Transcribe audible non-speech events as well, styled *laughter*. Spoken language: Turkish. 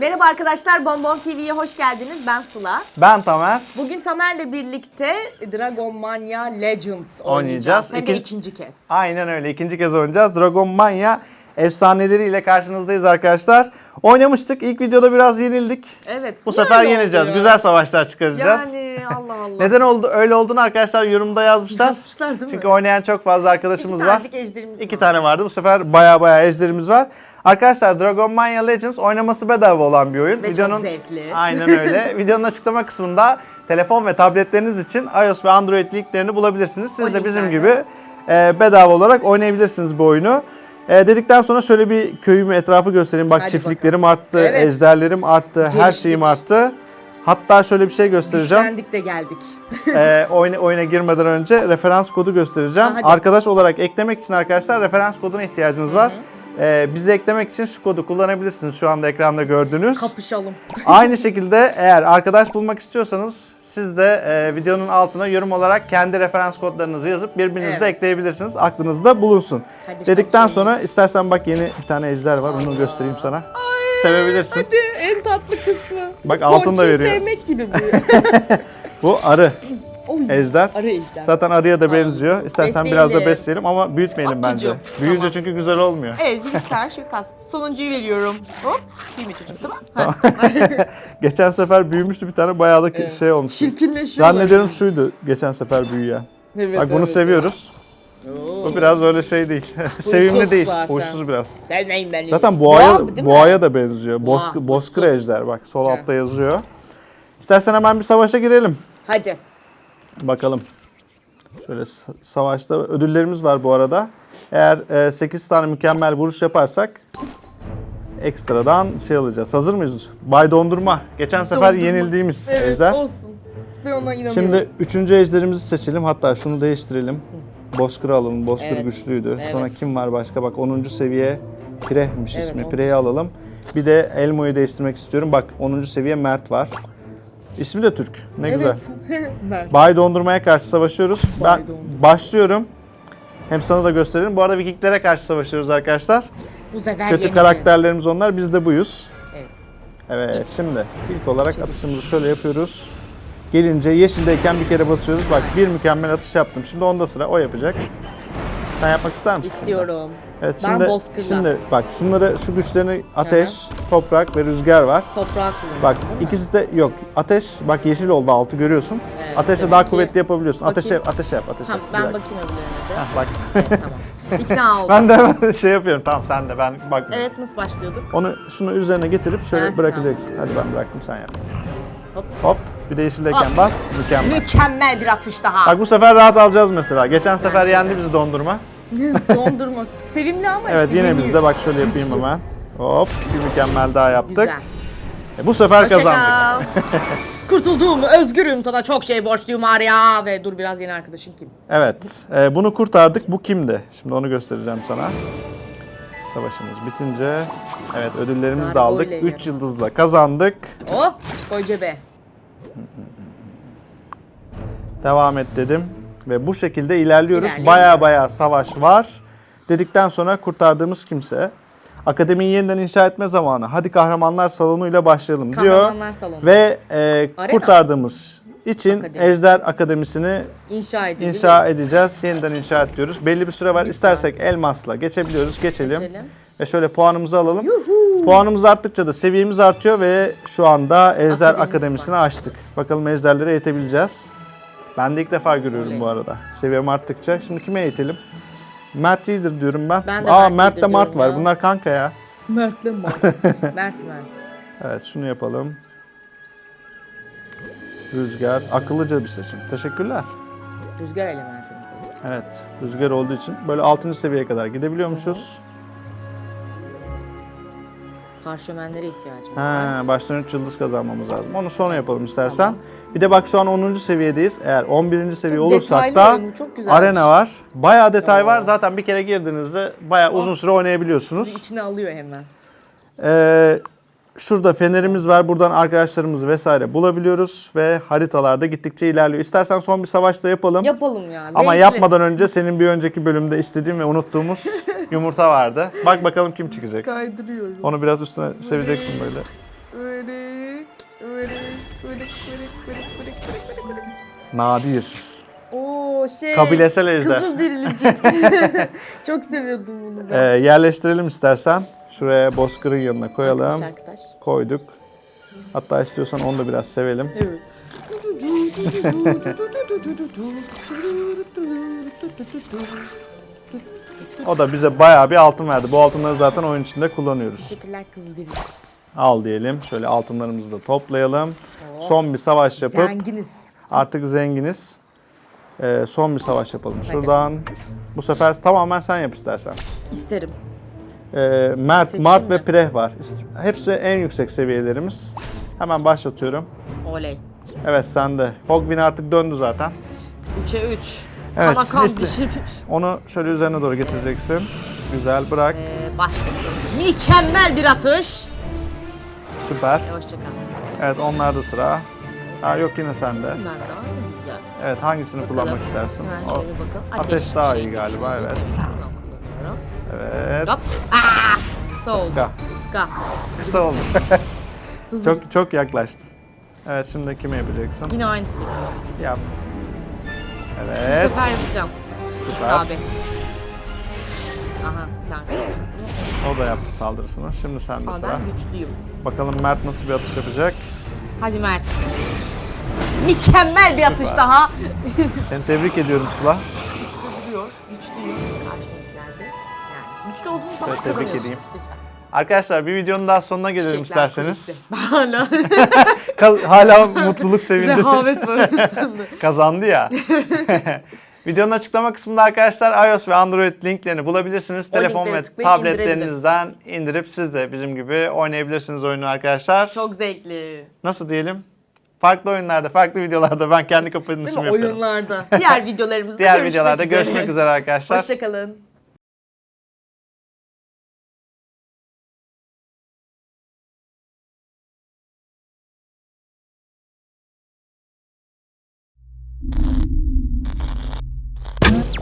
Merhaba arkadaşlar, Bonbon TV'ye hoş geldiniz. Ben Sıla. Ben Tamer. Bugün Tamer'le birlikte Dragon Mania Legends oynayacağız. Oynayacağız. Hem de İki- ikinci kez. Aynen öyle. İkinci kez oynayacağız. Dragon Mania efsaneleriyle karşınızdayız arkadaşlar. Oynamıştık. İlk videoda biraz yenildik. Evet. Bu sefer ya? Güzel savaşlar çıkaracağız. Yani Allah Allah. Neden oldu öyle olduğunu arkadaşlar yorumda yazmışlar. Yazmışlar değil mi? Çünkü oynayan çok fazla arkadaşımız İki var. tanecik ejderimiz İki var. tane vardı. Bu sefer baya baya ejderimiz var. Arkadaşlar Dragon Mania Legends oynaması bedava olan bir oyun. Ve çok zevkli. Aynen öyle. *laughs* Videonun açıklama kısmında telefon ve tabletleriniz için iOS ve Android linklerini bulabilirsiniz. Siz O de bizim linklerde. gibi e, bedava olarak oynayabilirsiniz bu oyunu. E, dedikten sonra şöyle bir köyümü etrafı göstereyim. Bak Hadi çiftliklerim arttı, Evet. ejderlerim arttı, her Geliştik. şeyim arttı. Hatta şöyle bir şey göstereceğim. Güçlendik de geldik. *laughs* e, oyuna, oyuna girmeden önce referans kodu göstereceğim. Ha, hadi. Arkadaş olarak eklemek için arkadaşlar referans koduna ihtiyacınız var. E, bizi eklemek için şu kodu kullanabilirsiniz şu anda ekranda gördüğünüz. Kapışalım. *laughs* Aynı şekilde eğer arkadaş bulmak istiyorsanız siz de e, videonun altına yorum olarak kendi referans kodlarınızı yazıp birbirinizi de Evet. ekleyebilirsiniz. Aklınızda bulunsun. Hadi Dedikten çalışalım. sonra istersen bak yeni bir tane ejder var. Onu göstereyim sana. Sevebilirsin. Hadi en tatlı kısmı. Bak, altın da Ponçiyi veriyor. sevmek gibi bu. *laughs* Bu arı. Oy, Ejder. Arı ejder. Zaten arıya da benziyor. İstersen biraz da Besleyelim. besleyelim ama büyütmeyelim bence. çocuğum. Büyüyünce Tamam. çünkü güzel olmuyor. Evet bir tane şu kas. Sonuncuyu veriyorum. Hop. Büyüme çocuğum tamam. Ha. *laughs* Geçen sefer büyümüştü bir tane bayağı da şey olmuş. Çirkinleşiyorlar. Zannederim şuydu geçen sefer büyüyen. Evet, Bak bunu evet, seviyoruz. Oo. Bu biraz öyle şey değil. *laughs* Sevimli değil. zaten. Huysuz biraz. Sevmeyin beni. Zaten boğaya, Boğa, değil mi? boğaya da benziyor. Boğa, Bozkır, huysuz. ejder bak sol altta yazıyor. İstersen hemen bir savaşa girelim. Hadi. Bakalım. Şöyle savaşta ödüllerimiz var bu arada. Eğer 8 tane mükemmel vuruş yaparsak ekstradan şey alacağız. Hazır mıyız? Bay Dondurma. Geçen sefer Dondurma. yenildiğimiz Evet ejder. olsun. Ben ona inanıyorum. Şimdi üçüncü ejderimizi seçelim. Hatta şunu değiştirelim. Bozkır'ı alalım. Bozkır Evet. güçlüydü. Evet. Sonra kim var başka? Bak 10. seviye Pireh'miş Evet, ismi. 10. Pire'yi alalım. Bir de Elmo'yu değiştirmek istiyorum. Bak 10. seviye Mert var. İsmi de Türk. Ne güzel. *laughs* Evet. ben. Bay Dondurma'ya karşı savaşıyoruz. Bay ben Dondurma. başlıyorum. Hem sana da gösterelim. Bu arada Vikinglere karşı savaşıyoruz arkadaşlar. Bu sefer Kötü yeneceğiz. karakterlerimiz onlar. Biz de buyuz. Evet. Evet şimdi ilk olarak atışımızı şöyle yapıyoruz. Gelince yeşildeyken bir kere basıyoruz. Bak bir mükemmel atış yaptım. Şimdi onda sıra o yapacak. Sen yapmak ister misin? İstiyorum. Evet Ben şimdi, bozkırla. şimdi bak şunları şu güçlerini ateş, toprak ve rüzgar var. Toprağı kullanacağım Bak ikisi de yok. Ateş bak yeşil oldu altı görüyorsun. Evet, Ateşle daha ki- kuvvetli yapabiliyorsun. Bakayım. yap, ateş yap, ateş Tamam ben bakayım öbürlerine de. Heh, bak. *laughs* Evet, tamam. İkna *laughs* oldum. ben de hemen şey yapıyorum. Tamam sen de ben bak. Evet nasıl başlıyorduk? Onu şunu üzerine getirip şöyle Heh, bırakacaksın. Hadi ben bıraktım sen yap. Hop. Hop. Bir de yeşildeyken Hop. bas. Mükemmel. Mükemmel bir atış daha. Bak bu sefer rahat alacağız mesela. Geçen sefer Bence yendi bizi dondurma. Dondurma. *laughs* Sevimli ama Evet işte. yine bizde bak şöyle yapayım Güçlü. hemen. Hop bir mükemmel daha yaptık. Güzel. E, bu sefer kazandık. *laughs* kal. Kurtuldum, özgürüm. Sana çok şey borçluyum Arya. Ve dur biraz yeni arkadaşın kim? Evet e, bunu kurtardık. Bu kimdi? Şimdi onu göstereceğim sana. Savaşımız bitince evet ödüllerimizi de Nargo aldık. ile 3 yıldızla kazandık. Oh, koy cebe. Devam et dedim. Ve bu şekilde ilerliyoruz. İlerleyelim. Baya baya savaş var. Dedikten sonra kurtardığımız kimse. Akademiyi yeniden inşa etme zamanı. Hadi kahramanlar salonuyla başlayalım diyor. Kahramanlar salonu. Ve e, Arena. kurtardığımız için Akademi. Ejder Akademisini İnşa edildi. inşa edeceğiz. Yeniden inşa et diyoruz. Belli bir süre var. İstersek elmasla geçebiliyoruz. Geçelim. Geçelim. Ve şöyle puanımızı alalım. Puanımız arttıkça da seviyemiz artıyor ve şu anda Ejder Akademimiz Akademisi'ni açtık. Bakalım ejderlere eğitebileceğiz. Ben de ilk defa görüyorum Oley. bu arada. Seviyem arttıkça. Şimdi kime eğitelim? Mert iyidir diyorum ben. Ben de Aa Mert iyidir Mart var. ya. Bunlar kanka ya. Mert'le Mert. *laughs* Mert Mert. Evet şunu yapalım. Rüzgar. Akıllıca bir seçim. Teşekkürler. Rüzgar elementini seçtim. Evet. Rüzgar olduğu için böyle 6. seviyeye kadar gidebiliyormuşuz. Parşömenlere ihtiyacımız var. Ha, baştan 3 yıldız kazanmamız lazım. Onu sonra yapalım istersen. Bir de bak şu an 10. seviyedeyiz. Eğer 11. seviye Çok olursak detaylı da oyun, çok güzelmiş. arena var. Bayağı detay var. Zaten bir kere girdiğinizde bayağı uzun süre Bizi oynayabiliyorsunuz. içine alıyor hemen. Ee, şurada fenerimiz var. Buradan arkadaşlarımızı vesaire bulabiliyoruz ve haritalarda gittikçe ilerliyor. İstersen son bir savaşta yapalım. Yapalım ya. Ama zevkli. yapmadan önce senin bir önceki bölümde istediğim ve unuttuğumuz *laughs* yumurta vardı. Bak bakalım kim çıkacak. Kaydırıyorum. Onu biraz üstüne seveceksin böyle. Nadir. Oo şey. Kabilesel ejder. Kızıl dirilicik. *laughs* Çok seviyordum bunu Ee, ben. yerleştirelim istersen. Şuraya bozkırın yanına koyalım. Arkadaş. Koyduk. Hatta istiyorsan onu da biraz sevelim. Evet. *laughs* O da bize bayağı bir altın verdi. Bu altınları zaten oyun içinde kullanıyoruz. Teşekkürler kızıl. Al diyelim. Şöyle altınlarımızı da toplayalım. Son bir savaş yapıp Zenginiz. artık zenginiz. Ee, son bir savaş yapalım. Şuradan bu sefer tamamen sen yap istersen. İsterim. Ee, Mert, Seçeyim Mart mi? ve Preh var. İst- Hepsi en yüksek seviyelerimiz. Hemen başlatıyorum. Oley. Evet sende. Hogwin artık döndü zaten. 3'e 3. Evet, Kana kan liste. dişe diş. Onu şöyle üzerine doğru getireceksin. Güzel bırak. Ee, başlasın. Mükemmel bir atış. Süper. Hoşça kal. Evet onlarda sıra. Ha, yok yine sende. Ben daha ne güzel. Evet hangisini Bakalım. kullanmak istersin? Hemen şöyle bakalım. ateş daha iyi şey, galiba, güçlüsü. evet. Evet. Hop. Aa, kısa oldu. Iska. Iska. Kısa oldu. *laughs* Çok çok yaklaştın. Evet şimdi kimi yapacaksın? Yine aynısını yapıyorum. Yap. Bu Evet. sefer yapacağım. Süper. İsabet. Aha tane. O da yaptı saldırısını. Şimdi sende Ama sıra. ben güçlüyüm. Bakalım Mert nasıl bir atış yapacak. Hadi Mert. Mükemmel bir atış Süper. daha. *laughs* Seni tebrik ediyorum Sıla. Güçlü duruyor. Güçlüyüm karşımdakilerde. Yani güçlü olduğunuz zaman kazanıyorsunuz. edeyim. Lütfen. Arkadaşlar bir videonun daha sonuna gelelim Çiçekler isterseniz. *laughs* Hala *laughs* hala mutluluk sevinci rehavet var üstünde. *laughs* kazandı ya. Videonun açıklama kısmında arkadaşlar iOS ve Android linklerini bulabilirsiniz. O Telefon ve tabletlerinizden indirip siz de bizim gibi oynayabilirsiniz oyunu arkadaşlar. Çok zevkli. Nasıl diyelim? Farklı oyunlarda, farklı videolarda ben kendi kapanışımı yapıyorum. Oyunlarda. Diğer videolarımızda Diğer görüşmek videolarda üzere. görüşmek üzere arkadaşlar. Hoşçakalın.